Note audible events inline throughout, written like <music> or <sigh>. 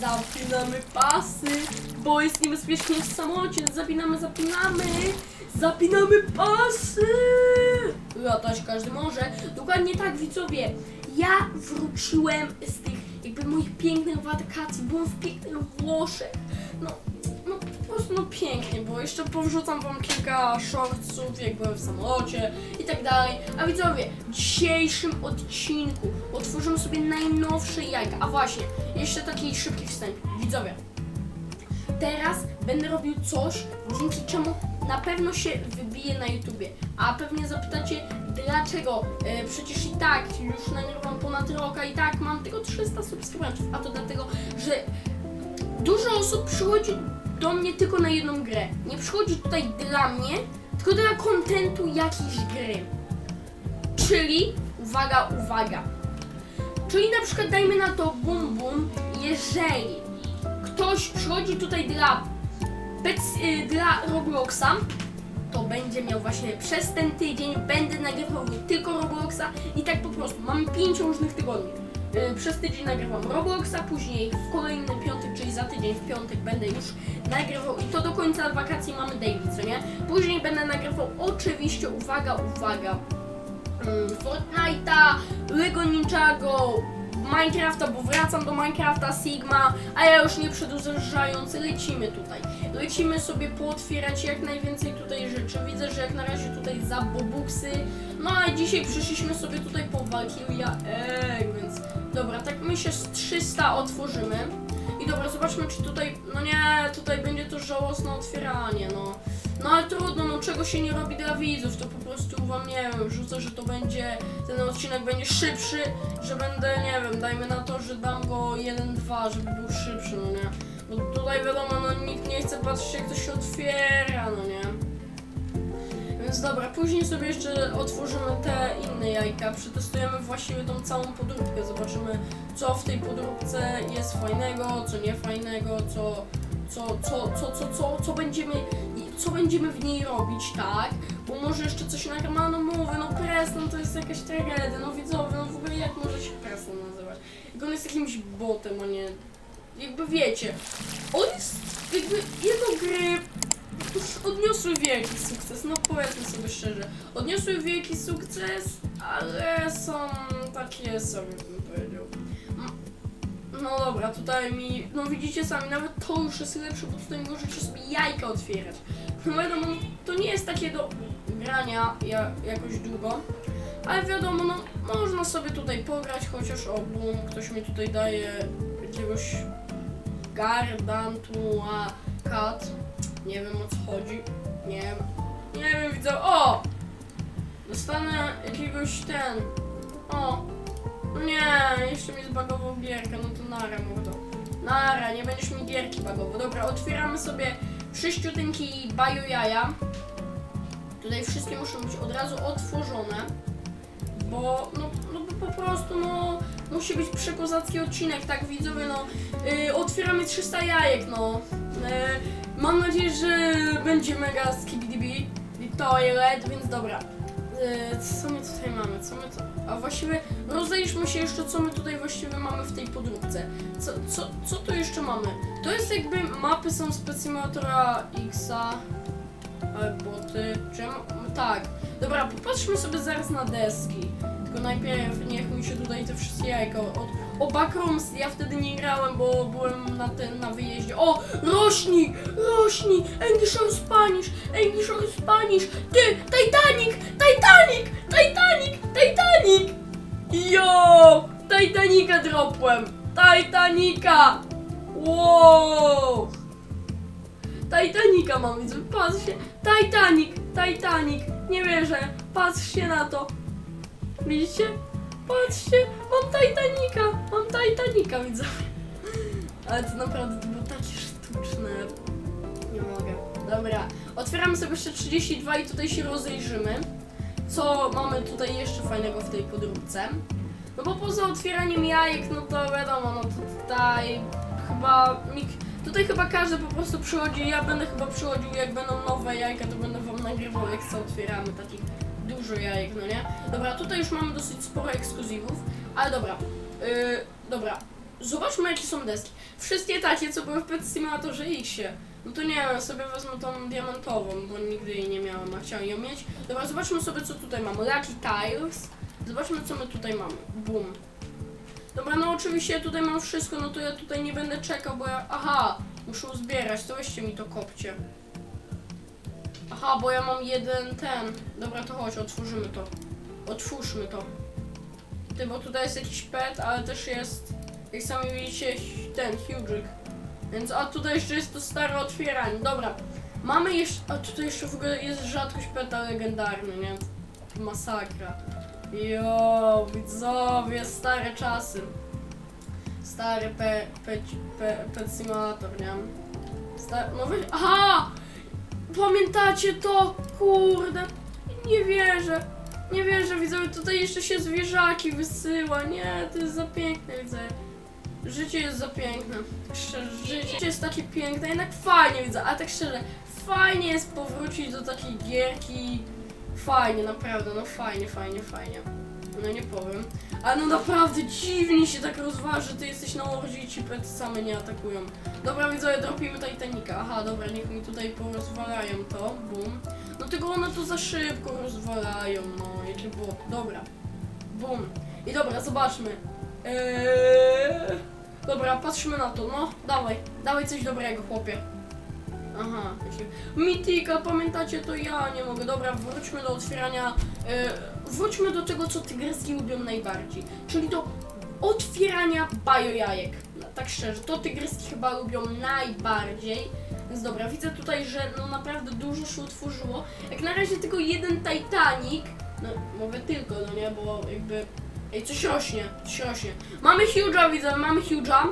Zapinamy pasy, bo jest niebezpiecznie w samochodzie. Zapinamy, zapinamy. Zapinamy pasy. Latać każdy może. Dokładnie tak, widzowie. Ja wróciłem z tych jakby moich pięknych wakacji. Byłem w pięknych Włoszech. Prostu no pięknie, bo jeszcze powrzucam wam kilka shortsów, jak byłem w samolocie i tak dalej. A widzowie, w dzisiejszym odcinku otworzymy sobie najnowsze jajka. A właśnie, jeszcze taki szybki wstęp. Widzowie, teraz będę robił coś, dzięki czemu na pewno się wybije na YouTubie. A pewnie zapytacie, dlaczego? E, przecież i tak już nagrywam ponad rok, i tak mam tylko 300 subskrybentów. A to dlatego, że dużo osób przychodzi do mnie tylko na jedną grę. Nie przychodzi tutaj dla mnie, tylko dla kontentu jakiejś gry. Czyli, uwaga, uwaga. Czyli na przykład dajmy na to bum bum, jeżeli ktoś przychodzi tutaj dla, Pets- y, dla Robloxa, to będzie miał właśnie przez ten tydzień, będę nagrywał tylko Robloxa i tak po prostu. Mamy pięć różnych tygodni. Y, Przez tydzień nagrywam Robloxa, później w kolejny piątek, czyli za tydzień w piątek będę już nagrywał i to do końca wakacji mamy daily, co nie? Później będę nagrywał oczywiście, uwaga, uwaga, mm, Fortnite'a, Lego Ninjago, Minecrafta, bo wracam do Minecrafta, Sigma, a ja już nie przedłużając, lecimy tutaj. Lecimy sobie pootwierać jak najwięcej tutaj rzeczy. Widzę, że jak na razie tutaj za bobuksy. No a dzisiaj przyszliśmy sobie tutaj po Valkyria Egg, więc dobra, tak my się z 300 otworzymy. I dobra, zobaczmy czy tutaj, no nie, tutaj będzie to żałosne otwieranie, no. No ale trudno, no czego się nie robi dla widzów, to po prostu wam nie wiem, rzucę, że to będzie, ten odcinek będzie szybszy, że będę, nie wiem, dajmy na to, że dam go 1-2, żeby był szybszy, no nie. Bo tutaj wiadomo, no nikt nie chce patrzeć jak to się otwiera, no nie. Więc dobra, później sobie jeszcze otworzymy te inne jajka, przetestujemy właściwie tą całą podróbkę, zobaczymy co w tej podróbce jest fajnego, co nie fajnego, co, co, co, co, co, co, co będziemy, co będziemy w niej robić, tak? Bo może jeszcze coś nagramy, no mówię, no Preston to jest jakaś tragedia, no widzowie, no w ogóle jak może się Preston nazywać? Jak on jest jakimś botem, a nie, jakby wiecie, on jest, jakby jego gry odniosły wielki sukces, no powiedzmy sobie szczerze. Odniosły wielki sukces, ale są takie sobie bym powiedział. Mm, No dobra, tutaj mi, no widzicie sami, nawet to już jest lepsze, bo tutaj możecie sobie jajka otwierać. No wiadomo, to nie jest takie do grania ja, jakoś długo, ale wiadomo, no można sobie tutaj pograć, chociaż o bum, ktoś mi tutaj daje jakiegoś gardantua kat. Nie wiem o co chodzi. Nie wiem. Nie wiem, widzę. O! Dostanę jakiegoś ten. O! No nie, jeszcze mi zbagował gierkę, no to nara mordo. Nara, nie będziesz mi gierki bagował. Dobra, otwieramy sobie sześciutynki baju jaja. Tutaj wszystkie muszą być od razu otworzone. Bo, no, no po prostu, no, musi być przekozacki odcinek, tak widzowie, no. Yy, otwieramy 300 jajek, no. Yy, mam nadzieję, że będzie mega skibidi toilet, więc dobra. Yy, co my tutaj mamy? Co my to... A właściwie rozejrzmy się jeszcze, co my tutaj właściwie mamy w tej podróbce. Co, co, co tu jeszcze mamy? To jest jakby mapy są z Specimatora Xa. Ale boty. Czy ja mam... Tak. Dobra, popatrzmy sobie zaraz na deski. Tylko najpierw niech mi się tutaj te wszystkie jajka od... O, Backrooms, ja wtedy nie grałem, bo byłem na ten, na wyjeździe. O, rośni, rośni, English or Spanish, English or Spanish, ty, Titanic, Titanic, Titanic, Titanic. Yo, Titanica dropłem, Titanica. Wow. Titanica mam, widzę, patrzcie, Titanic, Titanic, nie wierzę, patrzcie na to. Widzicie? Patrzcie, mam Titanica, mam Titanica, widzowie. Ale to naprawdę to było takie sztuczne. Nie mogę. Dobra, otwieramy sobie jeszcze 32 i tutaj się rozejrzymy. Co mamy tutaj jeszcze fajnego w tej podróbce? No bo poza otwieraniem jajek, no to wiadomo, no to tutaj chyba nikt, tutaj chyba każdy po prostu przychodzi, ja będę chyba przychodził, jak będą nowe jajka, to będę wam nagrywał, jak co otwieramy, takich dużo jajek, no nie? Dobra, tutaj już mamy dosyć sporo ekskluzywów, ale dobra, yy, dobra, zobaczmy jakie są deski. Wszystkie takie, co były w Pet Simulatorze Xie. No to nie wiem, sobie wezmę tą diamentową, bo nigdy jej nie miałem, a chciałem ją mieć. Dobra, zobaczmy sobie co tutaj mamy. Lucky Tiles. Zobaczmy co my tutaj mamy. Boom. Dobra, no oczywiście tutaj mam wszystko, no to ja tutaj nie będę czekał, bo ja... Aha, muszę uzbierać, to weźcie mi to kopcie. Aha, bo ja mam jeden ten. Dobra, to chodź, otworzymy to. Otwórzmy to. Ty, bo tutaj jest jakiś pet, ale też jest, jak sami widzicie, ten, huge'ik. Więc, a tutaj jeszcze jest to stare otwieranie. Dobra, mamy jeszcze, a tutaj jeszcze w ogóle jest rzadkość peta legendarny, nie? Masakra. Jo, widzowie, stare czasy. Stary pe, pe, pe, simulator, nie? Star, no wy, aha! Pamiętacie to? Kurde, nie wierzę. Nie wierzę, widzowie, tutaj jeszcze się zwierzaki wysyła. Nie, to jest za piękne, widzę. Życie jest za piękne. Tak szczerze, życie jest takie piękne, jednak fajnie widzę, ale tak szczerze, fajnie jest powrócić do takiej gierki. Fajnie, naprawdę, no fajnie, fajnie, fajnie. No nie powiem. Ale no naprawdę dziwnie się tak rozważa, że ty jesteś na łodzie i ci pety same nie atakują. Dobra widzowie, dropimy Titanica. Aha, dobra, niech mi tutaj porozwalają to. Bum. No tylko one to za szybko rozwalają, no, jakie było. Dobra. Bum. I dobra, zobaczmy. Eee... Dobra, patrzmy na to, no. Dawaj, dawaj coś dobrego, chłopie. Aha, jakie... Mitika, pamiętacie, to ja nie mogę. Dobra, wróćmy do otwierania. E, wróćmy do tego, co tygryski lubią najbardziej. Czyli do otwierania bajojajek. No, tak szczerze, to tygryski chyba lubią najbardziej. Więc dobra, widzę tutaj, że no naprawdę dużo się utworzyło. Jak na razie tylko jeden Titanic. No, mówię tylko, no nie, bo jakby... Ej, coś rośnie, coś rośnie. Mamy Huge'a, widzę, mamy Huge'a.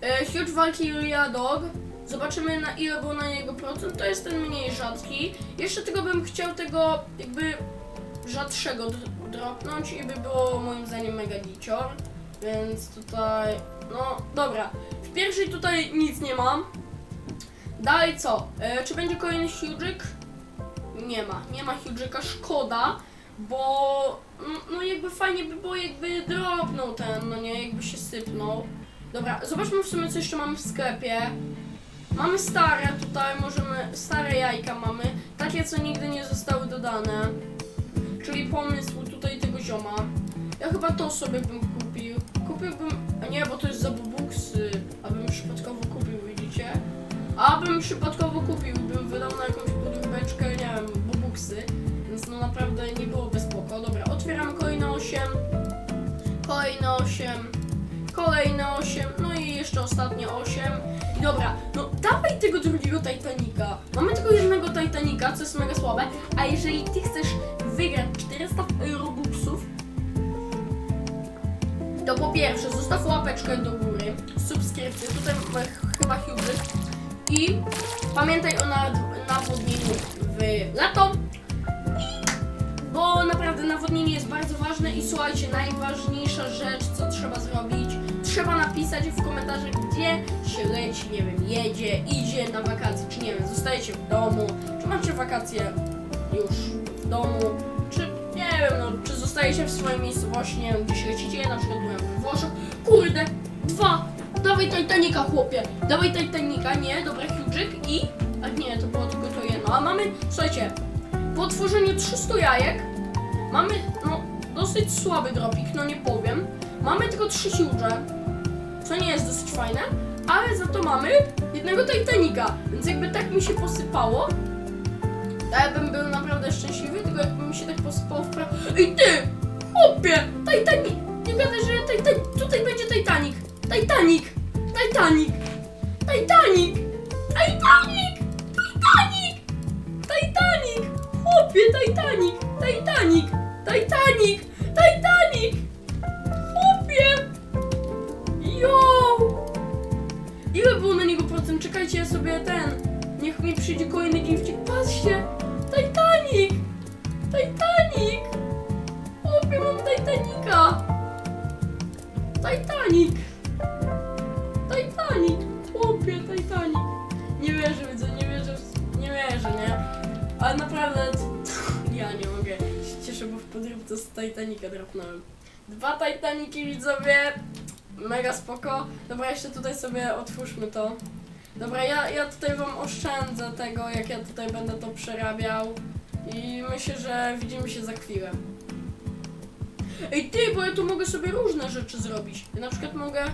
E, Huge Valkyria Dog. Zobaczymy na ile było na niego procent. To jest ten mniej rzadki. Jeszcze tego bym chciał tego jakby rzadszego dropnąć i by było moim zdaniem mega gicior. Więc tutaj, no dobra. W pierwszej tutaj nic nie mam. Dalej co? E, czy będzie kolejny Huge'ik? Nie ma, nie ma Huge'ika, szkoda, bo no, no jakby fajnie by było jakby dropnął ten, no nie, jakby się sypnął. Dobra, zobaczmy w sumie co jeszcze mamy w sklepie. Mamy stare tutaj, możemy, stare jajka mamy, takie co nigdy nie zostały dodane. Czyli pomysł tutaj tego zioma. Ja chyba to sobie bym kupił. Kupiłbym, a nie, bo to jest za bubuksy, abym przypadkowo kupił, widzicie? Abym przypadkowo kupił, bym wydał na jakąś podróbeczkę, nie wiem, bubuksy. Więc no naprawdę nie byłoby spoko. Dobra, otwieram kolejne 8. Kolejne 8. Kolejne 8. No i jeszcze ostatnie 8. I dobra, no tego drugiego Titanica. Mamy tylko jednego Titanica, co jest mega słabe. A jeżeli ty chcesz wygrać 400 eurobucksów, to po pierwsze zostaw łapeczkę do góry, subskrypcję, tutaj chyba Hubert. I pamiętaj o nawodnieniu w lato. Bo naprawdę nawodnienie jest bardzo ważne i słuchajcie, najważniejsza rzecz, co trzeba zrobić, trzeba napisać w komentarzach, gdzie się leci, nie wiem, jedzie, idzie na wakacje, czy nie wiem, zostajecie w domu, czy macie wakacje już w domu, czy nie wiem, no, czy zostajecie w swojej miejscowości, nie wiem, gdzieś lecicie, na przykład byłem we Włoszech, kurde, dwa, dawaj Titanica, chłopie, dawaj Titanica, nie, dobra, Huge'ik i, a nie, to było tylko to jedno, a mamy, słuchajcie, po otworzeniu 300 jajek mamy no dosyć słaby dropik, no nie powiem. Mamy tylko 3 huge, co nie jest dosyć fajne, ale za to mamy jednego Titanica, więc jakby tak mi się posypało, to ja bym był naprawdę szczęśliwy, tylko jakby mi się tak posypało w prawo. Ej ty! Chłopie! Titanic! Nie gadaj, że Titanic... Tutaj będzie Titanic! Titanic! Titanic! Titanic! Titanic! Titanic! Titanic! Chłopie, Titanic! Titanic! Titanic! Titanic! Ile było na niego procent? Czekajcie, ja sobie ten... Niech mi przyjdzie kolejny gifcik. Patrzcie! Titanic! Titanic! Chłopie, mam Titanica! Titanic! Titanic! Chłopie, Titanic! Nie wierzę, widzę, nie wierzę, nie wierzę, nie? Ale naprawdę, <laughs> ja nie mogę. Się bo w podróbce z Titanica drapnąłem. Dwa Titaniki, widzowie. Mega spoko. Dobra, jeszcze tutaj sobie otwórzmy to. Dobra, ja, ja tutaj wam oszczędzę tego, jak ja tutaj będę to przerabiał. I myślę, że widzimy się za chwilę. Ej ty, bo ja tu mogę sobie różne rzeczy zrobić. Ja na przykład mogę...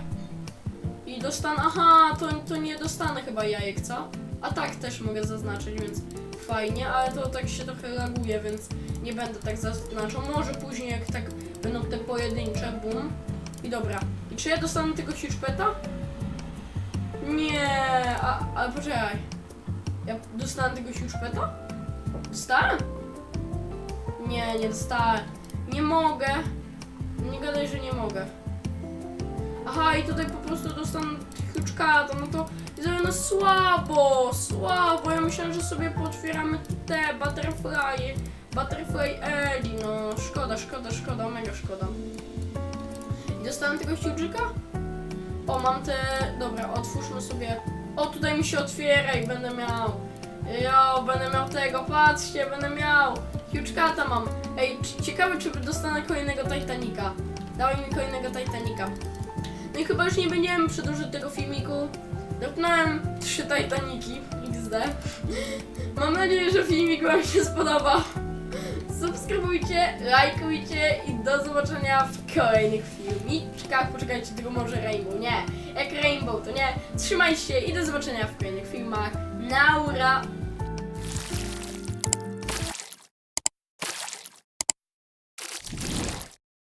I dostanę... Aha, to, to nie dostanę chyba jajek, co? A tak też mogę zaznaczyć, więc fajnie, ale to tak się trochę laguje, więc nie będę tak zaznaczał. Może później, jak tak będą te pojedyncze, bum. I dobra. Czy ja dostanę tego huge? Nie, a, poczekaj. Ja dostanę tego huge? Dostałem? Nie, nie dostałem. Nie mogę. Nie gadaj, że nie mogę. Aha, i tutaj po prostu dostanę huczkata, no to widzę, no słabo, słabo. Ja myślałem, że sobie potwieramy te butterfly, butterfly Eli, no szkoda, szkoda, szkoda, mega szkoda. Dostałem tego huge'ika? O, mam te, dobra, otwórzmy sobie. O, tutaj mi się otwiera i będę miał. Jo, będę miał tego, patrzcie, będę miał. Huge'kata mam. Ej, ciekawe, czy dostanę kolejnego Titanica. Dawaj mi kolejnego Titanica. No i chyba już nie będziemy przedłużyć tego filmiku. Dotknąłem trzy Titaniki XD. Mam nadzieję, że filmik Wam się spodoba. Subskrybujcie, lajkujcie i do zobaczenia w kolejnych filmiczkach. Poczekajcie, tylko może Rainbow. Nie, jak Rainbow to nie. Trzymajcie się i do zobaczenia w kolejnych filmach. Naura!